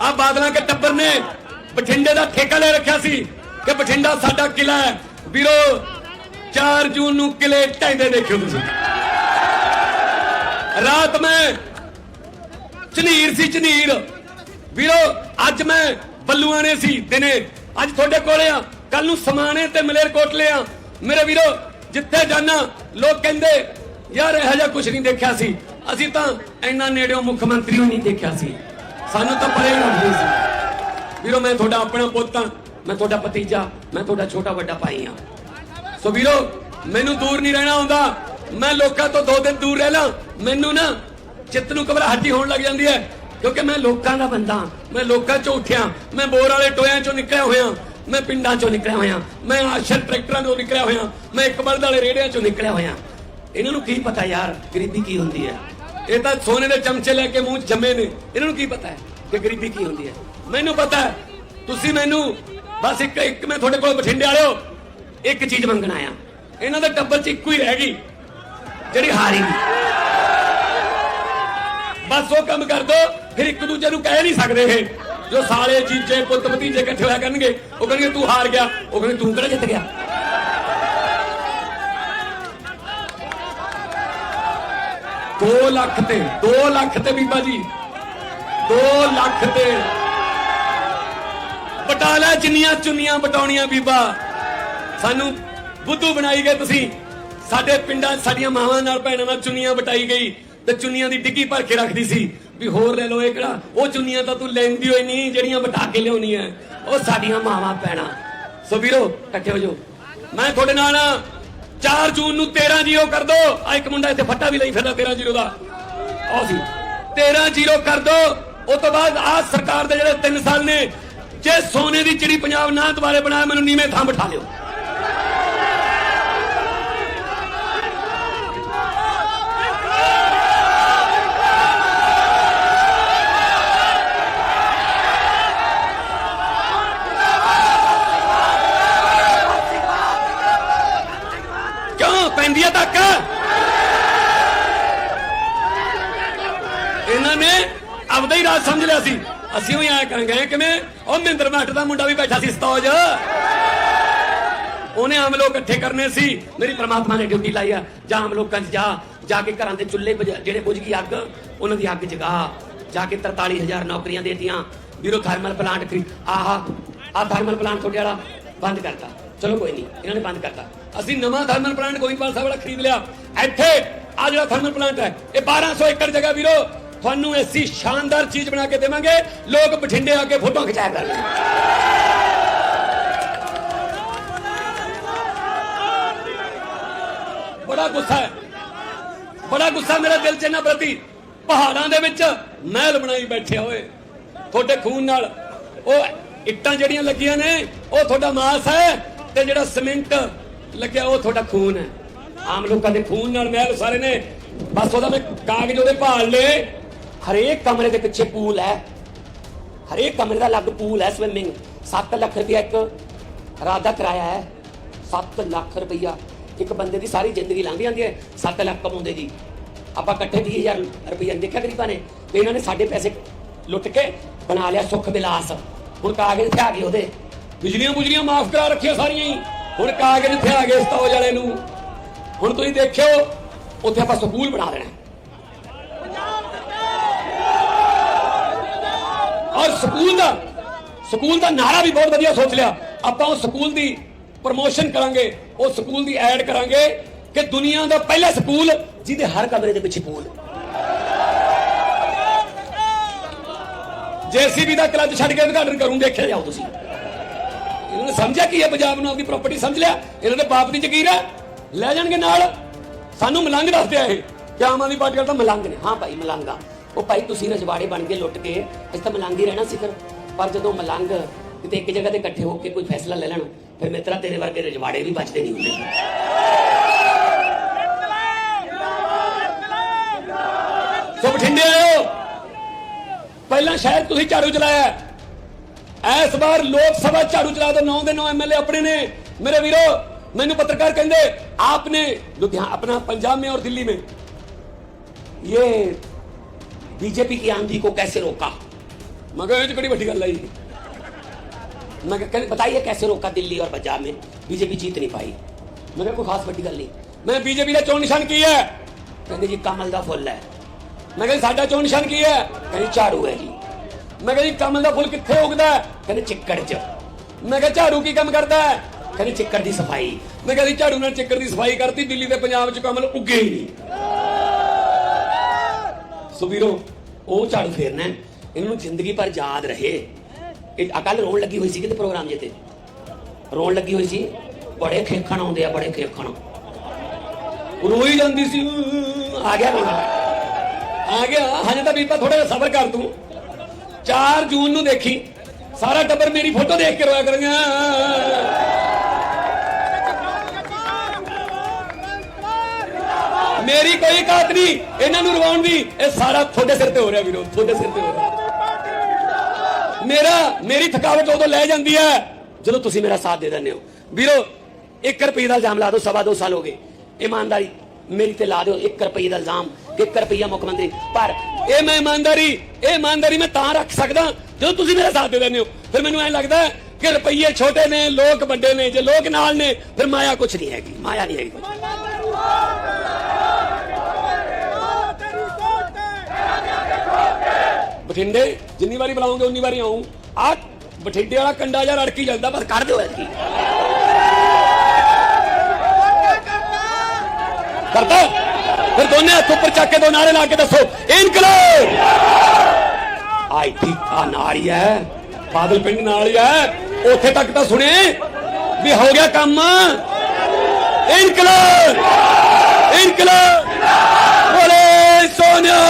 ਆ ਬਾਦਲਾਂ ਕੇ ਟੱਬਰ ਨੇ ਬਠਿੰਡੇ ਦਾ ਠੇਕਾ ਲੈ ਰੱਖਿਆ ਸੀ ਕਿ ਬਠਿੰਡਾ ਸਾਡਾ ਕਿਲਾ ਹੈ। ਵੀਰੋ 4 ਜੂਨ ਨੂੰ ਕਿਲੇ ਢਹਿੰਦੇ ਦੇਖਿਓ ਤੁਸੀਂ। ਰਾਤ ਮੈਂ ਝਨੀਰ ਸੀ, ਝਨੀਰ। ਵੀਰੋ, ਅੱਜ ਮੈਂ ਬੱਲੂਆਣੇ ਸੀ ਦਿਨੇ। ਅੱਜ ਤੁਹਾਡੇ ਕੋਲੇ ਆ। ਕੱਲ ਨੂੰ ਸਮਾਣੇ ਤੇ ਮਲੇਰਕੋਟਲੇ ਆ। ਮੇਰੇ ਵੀਰੋ, ਜਿੱਥੇ ਜਾਣਾ ਲੋਕ ਕਹਿੰਦੇ, ਯਾਰ, ਇਹੋ ਜਿਹਾ ਕੁਝ ਨਹੀਂ ਦੇਖਿਆ ਸੀ। ਅਸੀਂ ਤਾਂ ਇੰਨਾ ਨੇੜਿਓਂ ਮੁੱਖ ਮੰਤਰੀ ਨੂੰ ਨਹੀਂ ਦੇਖਿਆ ਸੀ। ਸਾਨੂੰ ਤਾਂ ਪਰੇ ਲੱਗਦੀ ਸੀ। ਵੀਰੋ, ਮੈਂ ਤੁਹਾਡਾ ਆਪਣਾ ਪੁੱਤ ਹਾਂ। ਮੈਂ ਤੁਹਾਡਾ ਭਤੀਜਾ, ਮੈਂ ਤੁਹਾਡਾ ਛੋਟਾ ਵੱਡਾ ਭਾਈ ਹਾਂ। ਸੋ ਵੀਰੋ, ਮੈਨੂੰ ਦੂਰ ਨਹੀਂ ਰਹਿਣਾ ਹੁੰਦਾ। ਮੈਂ ਲੋਕਾਂ ਤੋਂ ਦੋ ਦਿਨ ਦੂਰ ਰਹਿ ਲਾਂ ਮੈਨੂੰ ਨਾ ਚਿੱਤ ਨੂੰ ਘਬਰਾਹਟੀ ਹੋਣ ਲੱਗ ਜਾਂਦੀ ਹੈ, ਕਿਉਂਕਿ ਮੈਂ ਲੋਕਾਂ ਦਾ ਬੰਦਾ ਮੈਂ ਲੋਕਾਂ ਚੋਂ ਉੱਠਿਆ। ਮੈਂ ਬੋਰ ਵਾਲੇ ਟੋਇਆਂ ਚੋਂ ਨਿਕਲਿਆ ਹੋਇਆ ਮੈਂ ਪਿੰਡਾਂ ਚੋਂ ਨਿਕਲਿਆ ਹੋਇਆ ਮੈਂ ਆਸ਼ਰ ਟਰੈਕਟਰਾਂ ਤੋਂ ਨਿਕਲਿਆ ਹੋਇਆ ਮੈਂ ਇੱਕ ਬਲਦ ਵਾਲੇ ਰੇੜਿਆਂ ਚੋਂ ਨਿਕਲਿਆ ਹੋਇਆ ਇਹਨਾਂ ਨੂੰ ਕੀ ਪਤਾ ਯਾਰ, ਗਰੀਬੀ ਕੀ ਹੁੰਦੀ ਹੈ? ਇਹ ਤਾਂ ਸੋਨੇ ਦੇ ਚਮਚੇ ਲੈ ਕੇ ਮੂੰਹ 'ਚ ਜੰਮੇ ਨੇ। ਇਹਨਾਂ ਨੂੰ ਕੀ ਪਤਾ ਹੈ ਕਿ ਗਰੀਬੀ ਕੀ ਹੁੰਦੀ ਹੈ? ਮੈਨੂੰ ਪਤਾ ਹੈ। ਤੁਸੀਂ ਮੈਨੂੰ ਬਸ ਇੱਕ ਇੱਕ ਮੈਂ ਤੁਹਾਡੇ ਕੋਲ ਬਠਿੰਡੇ ਵਾਲਿਓ, ਇੱਕ ਚੀਜ਼ ਮੰਗਣ ਆਇਆ। ਇਹਨਾਂ ਦੇ ਟੱਬਰ 'ਚ ਇੱਕੋ ਹੀ ਰਹਿ ਗਈ, ਜਿਹੜੀ ਹਾਰੀ ਬਸ ਉਹ ਕੰਮ ਕਰ ਦੋ, ਫਿਰ ਇੱਕ ਦੂਜੇ ਨੂੰ ਕਹਿ ਨਹੀਂ ਸਕਦੇ ਇਹ। ਜੋ ਸਾਲੇ ਜੀਜੇ, ਪੁੱਤ ਭਤੀਜੇ ਇਕੱਠੇ ਹੋਇਆ ਕਰਨਗੇ, ਉਹ ਕਹਿਣਗੇ ਤੂੰ ਹਾਰ ਗਿਆ, ਉਹ ਕਹਿੰਦੇ ਤੂੰ ਕਿਹੜਾ ਜਿੱਤ ਗਿਆ? ਦੋ ਲੱਖ ਤੇ 2 ਲੱਖ ਤੇ ਬੀਬਾ ਜੀ। 2 ਲੱਖ ਤੇ। ਬਟਾਲਾ ਜਿੰਨੀਆਂ ਚੁੰਨੀਆਂ ਬਟਾਉਣੀਆਂ ਬੀਬਾ। ਸਾਨੂੰ ਬੁੱਧੂ ਬਣਾਈ ਗਏ ਤੁਸੀਂ। ਸਾਡੇ ਪਿੰਡਾਂ, ਸਾਡੀਆਂ ਮਾਵਾਂ ਨਾਲ ਭੈਣਾਂ ਨਾਲ ਚੁੰਨੀਆਂ ਬਟਾਈ ਗਈ ਤੇ ਚੁੰਨੀਆਂ ਦੀ ਡਿੱਗੀ ਭਰ ਕੇ ਰੱਖਦੀ ਸੀ ਵੀ ਹੋਰ ਲੈ ਲਓ ਇਹ ਕਿਹੜਾ। ਉਹ ਚੁੰਨੀਆਂ ਤਾਂ ਤੂੰ ਲੈਂਦੀ ਹੋਈ ਨਹੀਂ, ਜਿਹੜੀਆਂ ਬਟਾ ਕੇ ਲਿਆਉਣੀਆਂ। ਉਹ ਸਾਡੀਆਂ ਮਾਵਾਂ, ਭੈਣਾਂ। ਸੋ ਵੀਰੋ, ਇਕੱਠੇ ਹੋ ਜਾਓ। ਮੈਂ ਤੁਹਾਡੇ ਨਾਲ 4 ਜੂਨ ਨੂੰ 13 ਜੀਰੋ ਕਰ ਦੋ। ਆ ਇੱਕ ਮੁੰਡਾ ਇੱਥੇ ਫੱਟਾ ਵੀ ਲਈ ਫਿਰਦਾ 13 ਜੀਰੋ ਦਾ। ਆਓ ਸੀ। 13 ਜੀਰੋ ਕਰ ਦੋ। ਉਸ ਤੋਂ ਬਾਅਦ ਆ ਸਰਕਾਰ ਦੇ ਜਿਹੜੇ 3 ਸਾਲ ਨੇ, ਜੇ ਸੋਨੇ ਦੀ ਚਿੜੀ ਪੰਜਾਬ ਨਾ ਦੁਬਾਰੇ ਬਣਾਇਆ, ਮੈਨੂੰ ਨੀਵੇਂ ਥਾਂ ਬਿਠਾ ਲਿਓ। ਇਹਨਾਂ ਨੇ ਆਪਦਾ ਹੀ ਰਾਜ ਸਮਝ ਲਿਆ ਸੀ। ਅਸੀਂ ਵੀ ਆਇਆ ਕਰਾਂਗੇ ਕਿਵੇਂ? ਉਹ ਮਹਿੰਦਰ ਭੱਟ ਦਾ ਮੁੰਡਾ ਵੀ ਬੈਠਾ ਸੀ ਸਤੌਜ। ਉਹਨੇ ਆਮ ਲੋਕ ਇਕੱਠੇ ਕਰਨੇ ਸੀ। ਮੇਰੀ ਪ੍ਰਮਾਤਮਾ ਨੇ ਡਿਊਟੀ ਲਾਈ ਆ। ਜਾਂ ਆਮ ਲੋਕਾਂ 'ਚ ਜਾ। ਜਾ ਕੇ ਘਰਾਂ ਦੇ ਚੁੱਲ੍ਹੇ ਜਿਹੜੇ ਬੁਝ ਗਈ ਅੱਗ, ਉਹਨਾਂ ਦੀ ਅੱਗ ਜਗਾ। ਜਾ ਕੇ 43000 ਨੌਕਰੀਆਂ ਦੇਤੀਆਂ। ਵੀਰੋ ਥਰਮਲ ਪਲਾਂਟ ਖਰੀਦ, ਆਹਾ ਆ ਥਰਮਲ ਪਲਾਂਟ ਤੁਹਾਡੇ ਵਾਲਾ ਬੰਦ ਕਰਤਾ। ਚਲੋ ਕੋਈ ਨਹੀਂ, ਇਹਨਾਂ ਨੇ ਬੰਦ ਕਰਤਾ। ਅਸੀਂ ਨਵਾਂ ਥਰਮਲ ਪਲਾਂਟ ਗੋਇੰਦਵਾਲ ਸਾਹਿਬ ਵਾਲਾ ਖਰੀਦ ਲਿਆ। ਇੱਥੇ ਆ ਜਿਹੜਾ ਥਰਮਲ ਪਲਾਂਟ ਹੈ, ਇਹ 1200 ਏਕੜ ਜਗ੍ਹਾ ਵੀਰੋ। ਤੁਹਾਨੂੰ ਐਸੀ ਸ਼ਾਨਦਾਰ ਚੀਜ਼ ਬਣਾ ਕੇ ਦੇਵਾਂਗੇ, ਲੋਕ ਬਠਿੰਡੇ ਆ ਕੇ ਫੋਟੋ ਖਿਚਾਇਆ ਕਰਨਗੇ ਬੜਾ ਗੁੱਸਾ ਹੈ। ਬੜਾ ਗੁੱਸਾ ਮੇਰੇ ਦਿਲ 'ਚ ਇਹਨਾਂ ਪ੍ਰਤੀ। ਪਹਾੜਾਂ ਦੇ ਵਿੱਚ ਮਹਿਲ ਬਣਾਈ ਬੈਠੇ ਹੋਏ। ਤੁਹਾਡੇ ਖੂਨ ਨਾਲ ਉਹ ਇੱਟਾਂ ਜਿਹੜੀਆਂ ਲੱਗੀਆਂ ਨੇ, ਉਹ ਤੁਹਾਡਾ ਮਾਸ ਹੈ ਤੇ ਜਿਹੜਾ ਸਿਮੈਂਟ ਲੱਗਿਆ, ਉਹ ਤੁਹਾਡਾ ਖੂਨ ਹੈ। ਆਮ ਲੋਕਾਂ ਦੇ ਖੂਨ ਨਾਲ ਮਹਿਲ ਸਾਰੇ ਨੇ। ਬਸ ਉਹਦਾ ਮੈਂ ਕਾਗਜ਼ ਉਹਦੇ ਭਾਲ ਲਏ। ਹਰੇਕ ਕਮਰੇ ਦੇ ਪਿੱਛੇ ਪੂਲ ਹੈ। ਹਰੇਕ ਕਮਰੇ ਦਾ ਅਲੱਗ ਪੂਲ ਹੈ ਸਵਿਮਿੰਗ 7 ਲੱਖ ਰੁਪਇਆ ਇੱਕ ਰਾਤ ਦਾ ਕਿਰਾਇਆ ਹੈ। 7 ਲੱਖ ਰੁਪਇਆ। ਇੱਕ ਬੰਦੇ ਦੀ ਸਾਰੀ ਜ਼ਿੰਦਗੀ ਲੰਘ ਜਾਂਦੀ ਹੈ 7 ਲੱਖ ਕਮਾਉਂਦੇ ਜੀ। ਆਪਾਂ ਇਕੱਠੇ 20000 ਰੁਪਇਆ ਨੀ ਦੇਖਿਆ ਗਰੀਬਾਂ ਨੇ ਤੇ ਇਹਨਾਂ ਨੇ ਸਾਡੇ ਪੈਸੇ ਲੁੱਟ ਕੇ ਬਣਾ ਲਿਆ ਸੁੱਖ ਵਿਲਾਸ। ਹੁਣ ਕਾਗਜ਼ ਤੇ ਆ ਗਏ ਉਹਦੇ। ਬਿਜਲੀਆਂ ਬੁਜਲੀਆਂ ਮਾਫ ਕਰਾ ਰੱਖੀਆਂ ਸਾਰੀਆਂ ਹੀ। ਹੁਣ ਕਾਗਜ਼ ਇੱਥੇ ਆ ਗਏ ਸਤੌਜ ਵਾਲੇ ਨੂੰ। ਹੁਣ ਤੁਸੀਂ ਦੇਖਿਓ, ਉੱਥੇ ਆਪਾਂ ਸਕੂਲ ਬਣਾ ਦੇਣਾ। ਔਰ ਸਕੂਲ ਦਾ ਸਕੂਲ ਦਾ ਨਾਰਾ ਵੀ ਬਹੁਤ ਵਧੀਆ ਸੋਚ ਲਿਆ। ਆਪਾਂ ਉਹ ਸਕੂਲ ਦੀ ਪ੍ਰਮੋਸ਼ਨ ਕਰਾਂਗੇ, ਉਹ ਸਕੂਲ ਦੀ ਐਡ ਕਰਾਂਗੇ ਕਿ ਦੁਨੀਆ ਦਾ ਪਹਿਲਾ ਸਕੂਲ ਜਿਹਦੇ ਹਰ ਕਮਰੇ ਦੇ ਪਿੱਛੇ ਪੂਲ ਜੇਸੀਬੀ ਦਾ ਕਲੱਚ ਛੱਡ ਕੇ ਉਦਘਾਟਨ ਕਰੂੰ, ਦੇਖਿਆ ਜਾਓ ਤੁਸੀਂ। ਇਹਨਾਂ ਨੇ ਸਮਝਿਆ ਕੀ ਹੈ ਪੰਜਾਬ ਨੂੰ ਆਪਣੀ ਪ੍ਰਾਪਰਟੀ ਸਮਝ ਲਿਆ? ਇਹਨਾਂ ਦੇ ਬਾਪ ਦੀ ਜ਼ਕੀਰ ਹੈ। ਲੈ ਜਾਣਗੇ ਨਾਲ। ਸਾਨੂੰ ਮਲੰਗ ਦੱਸਦੇ ਆ ਇਹ ਕਿ ਆਮ ਆਦਮੀ ਪਾਰਟੀ ਵਾਲੇ ਤਾਂ ਮਲੰਗ ਨੇ। ਹਾਂ ਭਾਈ, ਮਲੰਗਾ ਉਹ ਭਾਈ ਤੁਸੀਂ ਰਜਵਾੜੇ ਬਣ ਕੇ ਲੁੱਟ ਕੇ ਅਸੀਂ ਤਾਂ ਮਲੰਗ ਹੀ ਰਹਿਣਾ ਸੀ ਫਿਰ। ਪਰ ਜਦੋਂ ਮਲੰਗ ਕਿਤੇ ਇੱਕ ਜਗ੍ਹਾ ਤੇ ਇਕੱਠੇ ਹੋ ਕੇ ਕੋਈ ਫੈਸਲਾ ਲੈ ਲੈਣ, ਫਿਰ ਮਿੱਤਰਾ ਤੇਰੇ ਵਰਗੇ ਰਜਵਾੜੇ ਵੀ ਬਚਦੇ ਨਹੀਂ ਹੁੰਦੇ। ਸੋ ਬਠਿੰਡੇ ਆਇਓ। ਪਹਿਲਾਂ ਸ਼ਾਇਦ ਤੁਸੀਂ ਝਾੜੂ ਚਲਾਇਆ। ਐਸ ਵਾਰ ਲੋਕ ਸਭਾ ਝਾੜੂ ਚਲਾ ਦੇ, ਨੌ ਦੇ 9 ਐਮਐਲਏ ਆਪਣੇ ਨੇ। ਮੇਰੇ ਵੀਰੋ, ਮੈਨੂੰ ਪੱਤਰਕਾਰ ਕਹਿੰਦੇ, ਆਪਨੇ ਲੁਧਿਆਣਾ ਆਪਣਾ ਪੰਜਾਬ ਮੇ ਔਰ ਦਿੱਲੀ ਮੇ। ये बीजेपी की आंधी को कैसे रोका ਮੈਂ ਕਿਹਾ ਇਹ ਚ ਕਿਹੜੀ ਵੱਡੀ ਗੱਲ ਆਈ मैं कहा, "कहने, बताइए कैसे रोका दिल्ली और पंजाब में बीजेपी जीत नहीं पाई मैं कहा कोई खास बड़ी गल नहीं ਮੈਂ ਬੀਜੇਪੀ ਦਾ ਚੋਣ ਨਿਸ਼ਾਨ ਕੀ ਹੈ कहते जी कमल का फुल है ਮੈਂ ਕਿਹਾ ਜੀ ਸਾਡਾ ਚੋਣ ਨਿਸ਼ਾਨ ਕੀ ਹੈ कहते झाड़ू है जी ਮੈਂ ਕਿਹਾ ਜੀ ਕਮਲ ਦਾ ਫੁੱਲ ਕਿੱਥੇ ਉਗਦਾ ਹੈ कहते चिक्कड़ च ਮੈਂ ਕਿਹਾ ਝਾੜੂ ਕੀ ਕੰਮ ਕਰਦਾ ਹੈ कहते चिक्कड़ की सफाई ਮੈਂ ਕਿਹਾ ਜੀ ਝਾੜੂ ਨਾਲ ਚੱਕਰ ਦੀ ਸਫਾਈ ਕਰਤੀ ਦਿੱਲੀ ਤੇ ਪੰਜਾਬ ਚ ਕਮਲ ਉੱਗੇ ਹੀ ਨਹੀਂ ਸੋ ਵੀਰੋ, ਉਹ ਝਾੜੂ ਫੇਰਨਾ ਇਹਨਾਂ ਨੂੰ ਜ਼ਿੰਦਗੀ ਭਰ ਯਾਦ ਰਹੇ। ਇਹ ਅਕਲ ਰੋਣ ਲੱਗੀ ਹੋਈ ਸੀ ਕਿਤੇ ਪ੍ਰੋਗਰਾਮ ਜੇ ਰੋਣ ਲੱਗੀ ਹੋਈ ਸੀ? ਬੜੇ ਖੇਖਣ ਆਉਂਦੇ ਆ, ਬੜੇ ਖੇਖਣ। ਰੋਈ ਜਾਂਦੀ ਸੀ ਆ ਗਿਆ ਰੋਣਾ। ਆ ਗਿਆ, ਹਜੇ ਤਾਂ ਬੀਬਾ ਥੋੜਾ ਜਿਹਾ ਸਬਰ ਕਰ ਤੂੰ। 4 ਜੂਨ ਨੂੰ ਦੇਖੀ, ਸਾਰਾ ਟੱਬਰ ਮੇਰੀ ਫੋਟੋ ਦੇਖ ਕੇ ਰੋਇਆ ਕਰਾਂਗਾ। ਮੇਰੀ ਕੋਈ ਕਾਤ ਨਹੀਂ। ਇਹਨਾਂ ਨੂੰ ਰਵਾਉਣ ਦੀ ਇਹ ਸਾਰਾ ਤੁਹਾਡੇ ਸਿਰ ਤੇ ਹੋ ਰਿਹਾ ਵੀਰੋ ਤੁਹਾਡੇ ਸਿਰ ਤੇ ਹੋ ਰਿਹਾ। ਮੇਰਾ, ਮੇਰੀ ਥਕਾਵਟ ਉਦੋਂ ਲੈ ਜਾਂਦੀ ਹੈ ਜਦੋਂ ਤੁਸੀਂ ਮੇਰਾ ਸਾਥ ਦੇ ਦਿੰਦੇ ਹੋ। ਵੀਰੋ 1 ਰੁਪਏ ਦਾ ਇਲਜ਼ਾਮ ਲਾ ਦਿਓ, ਸਵਾ ਦੋ ਸਾਲ ਹੋ ਗਏ। ਇਮਾਨਦਾਰੀ ਮੇਰੀ ਤੇ ਲਾ ਦਿਓ 1 ਰੁਪਏ ਦਾ ਇਲਜ਼ਾਮ ਕਿ 1 ਰੁਪਈਆ ਮੁੱਖ ਮੰਤਰੀ। ਪਰ ਇਹ ਮੈਂ ਇਮਾਨਦਾਰੀ, ਇਹ ਇਮਾਨਦਾਰੀ ਮੈਂ ਤਾਂ ਰੱਖ ਸਕਦਾ ਜਦੋਂ ਤੁਸੀਂ ਮੇਰਾ ਸਾਥ ਦੇ ਦਿੰਦੇ ਹੋ। ਫਿਰ ਮੈਨੂੰ ਐਂ ਲੱਗਦਾ ਕਿ ਰੁਪਈਏ ਛੋਟੇ ਨੇ, ਲੋਕ ਵੱਡੇ ਨੇ, ਜੇ ਲੋਕ ਨਾਲ ਨੇ, ਫਿਰ ਮਾਇਆ ਕੁਛ ਨਹੀਂ ਹੈਗੀ, ਮਾਇਆ ਨਹੀਂ ਹੈਗੀ। ਬਠਿੰਡੇ, ਜਿੰਨੀ ਵਾਰੀ ਬੁਲਾਉਂਗੇ, ਉਨੀ ਵਾਰੀ ਆਉਂ ਆ ਬਠਿੰਡੇ ਵਾਲਾ ਕੰਡਾ ਜਾਂ ਰੜਕੀ ਜਾਂਦਾ, ਬਸ ਕਰ ਦਿਓ ਐਤਕੀ ਕਰਦਾ ਫਿਰ ਦੋਨੇ ਹੱਥ ਉੱਪਰ ਚੱਕ ਕੇ ਦੋ ਨਾਰੇ ਲਾ ਕੇ ਦੱਸੋ। ਇਨਕਲਾਬ! ਆਈ ਠੀਕ ਆ ਨਾਰੀ ਹੈ ਬਾਦਲ ਪਿੰਡ ਨਾਲ ਹੀ ਹੈ। ਉੱਥੇ ਤੱਕ ਤਾਂ ਸੁਣੇ ਵੀ ਹੋ ਗਿਆ ਕੰਮ। ਇਨਕਲਾਬ! ਇਨਕਲਾਬ! ਬੋਲੇ ਸੋਨਿਆ!